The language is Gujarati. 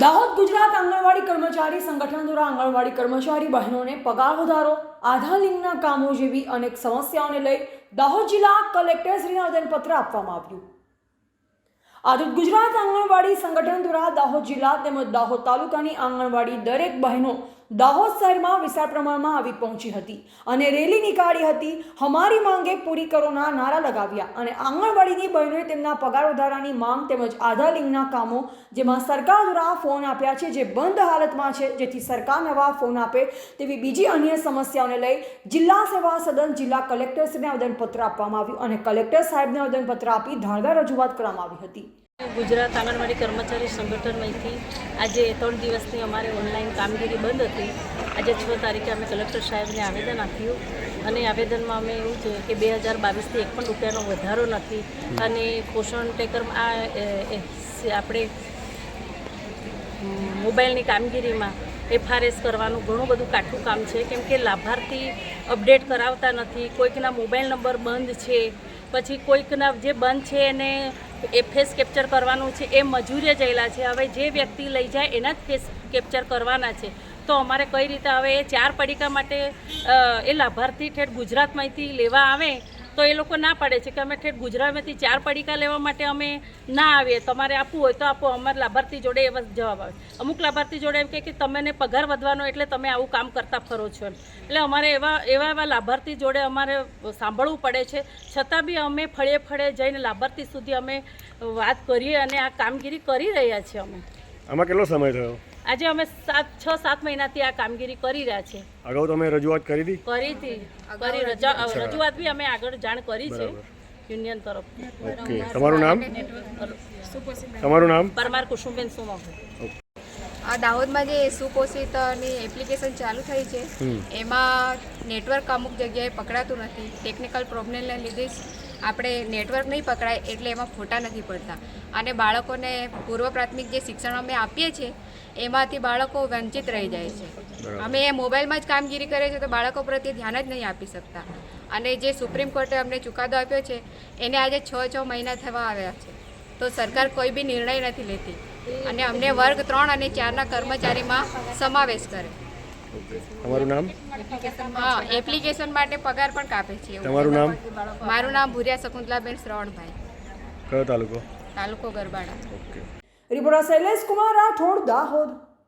દાહોદ ગુજરાત આંગણવાડી કર્મચારી સંગઠન દ્વારા આંગણવાડી કર્મચારી બહેનોને પગાર વધારો, આધાર લિંકના કામો જેવી અનેક સમસ્યાઓને લઈ દાહોદ જિલ્લા કલેક્ટરશ્રીને આવેદનપત્ર આપવામાં આવ્યું. આધુનિક ગુજરાત આંગણવાડી સંગઠન દ્વારા દાહોદ જિલ્લા તેમજ દાહોદ તાલુકાની આંગણવાડી દરેક બહેનો દાહોદ શહેરમાં વિશાળ પ્રમાણમાં આવી પહોંચી હતી અને રેલી નીકાળી હતી. હમારી માંગે પૂરી કરોના નારા લગાવ્યા અને આંગણવાડીની બહેનોએ તેમના પગાર વધારાની માંગ તેમજ આધાર લિંકના કામો, જેમાં સરકાર દ્વારા ફોન આપ્યા છે, જે બંધ હાલતમાં છે, જેથી સરકાર નવા ફોન આપે તેવી બીજી અન્ય સમસ્યાઓને લઈ જિલ્લા સેવા સદન જિલ્લા કલેક્ટરશ્રીને આવેદનપત્ર આપવામાં આવ્યું અને કલેક્ટર સાહેબને આવેદનપત્ર આપી ધારદાર રજૂઆત કરવામાં આવી હતી. ગુજરાત આંગણવાડી કર્મચારી સંગઠનમાંથી આજે ત્રણ દિવસની અમારે ઓનલાઈન કામગીરી બંધ હતી. આજે છ તારીખે અમે કલેક્ટર સાહેબને આવેદન આપ્યું અને આવેદનમાં અમે એવું છે કે બે હજાર બાવીસથી એક પણ રૂપિયાનો વધારો નથી અને પોષણ ટેકર આ આપણે મોબાઈલની કામગીરીમાં એફઆરએસ કરવાનું ઘણું બધું કાઠું કામ છે. કેમ કે લાભાર્થી અપડેટ કરાવતા નથી, કોઈકના મોબાઈલ નંબર બંધ છે, પછી કોઈકના જે બંધ છે એને એફએસ કેપ્ચર કરવાનું છે, એ મજૂરીએ જયેલા છે. હવે જે વ્યક્તિ લઈ જાય એના જ ફેસ કેપ્ચર કરવાના છે. તો અમારે કઈ રીતે હવે એ ચાર પડીકા માટે એ લાભાર્થી ઠેઠ ગુજરાતમાંથી લેવા આવે તો એ લોકો ના પાડે છે કે અમે ઠેઠ ગુજરાતમાંથી ચાર પડીકા લેવા માટે અમે ના આવીએ. તમારે આપવું હોય તો આપો, અમારે લાભાર્થી જોડે એવા જવાબ આવે. અમુક લાભાર્થી જોડે એમ કે તમને પગાર વધવાનો એટલે તમે આવું કામ કરતા ફરો છો એટલે અમારે એવા એવા એવા લાભાર્થી જોડે અમારે સાંભળવું પડે છે. છતાં બી અમે ફળે ફળે જઈને લાભાર્થી સુધી અમે વાત કરીએ અને આ કામગીરી કરી રહ્યા છીએ અમે. આમાં કેટલો સમય થયો? આજે અમે સાત છ સાત મહિનાથી આ કામગીરી કરી રહ્યા છે અગાઉ તમે રજૂઆત કરી હતી? કરી હતી. કરી રજા રજૂઆત બી અમે આગળ જાણ કરી છે યુનિયન તરફ. ઓકે. તમારું નામ? તમારું નામ? પરમાર કુસુમબેન સુમો. આ દાહોદમાં જે સુપોષિતની એપ્લિકેશન ચાલુ થઈ છે એમાં નેટવર્ક અમુક જગ્યાએ પકડાતું નથી. ટેકનિકલ પ્રોબ્લેમને લીધે જ આપણે નેટવર્ક નહીં પકડાય એટલે એમાં ફોટા નથી પડતા. અને બાળકોને પૂર્વ પ્રાથમિક જે શિક્ષણ અમે આપીએ છીએ એમાંથી બાળકો વંચિત રહી જાય છે. અમે એ મોબાઈલમાં જ કામગીરી કરીએ છીએ તો બાળકો પ્રત્યે ધ્યાન જ નહીં આપી શકતા. અને જે સુપ્રીમ કોર્ટે અમને ચુકાદો આપ્યો છે એને આજે છ છ મહિના થવા આવ્યા છે. તો સરકાર કોઈ બી નિર્ણય નથી લેતી. અને અમને વર્ગ ત્રણ અને ચારના કર્મચારીમાં સમાવેશ કરે. તમારું નામ? હા એપ્લિકેશન માટે પગાર પણ કાપે છે એવું. તમારું નામ? મારું નામ ભૂરિયા શકુંતલાબેન શ્રવણભાઈ. કયો તાલુકો? તાલુકો ગરબાડા. ઓકે. રિપોર્ટર શૈલેષ કુમાર રાઠોડ દાહોદ.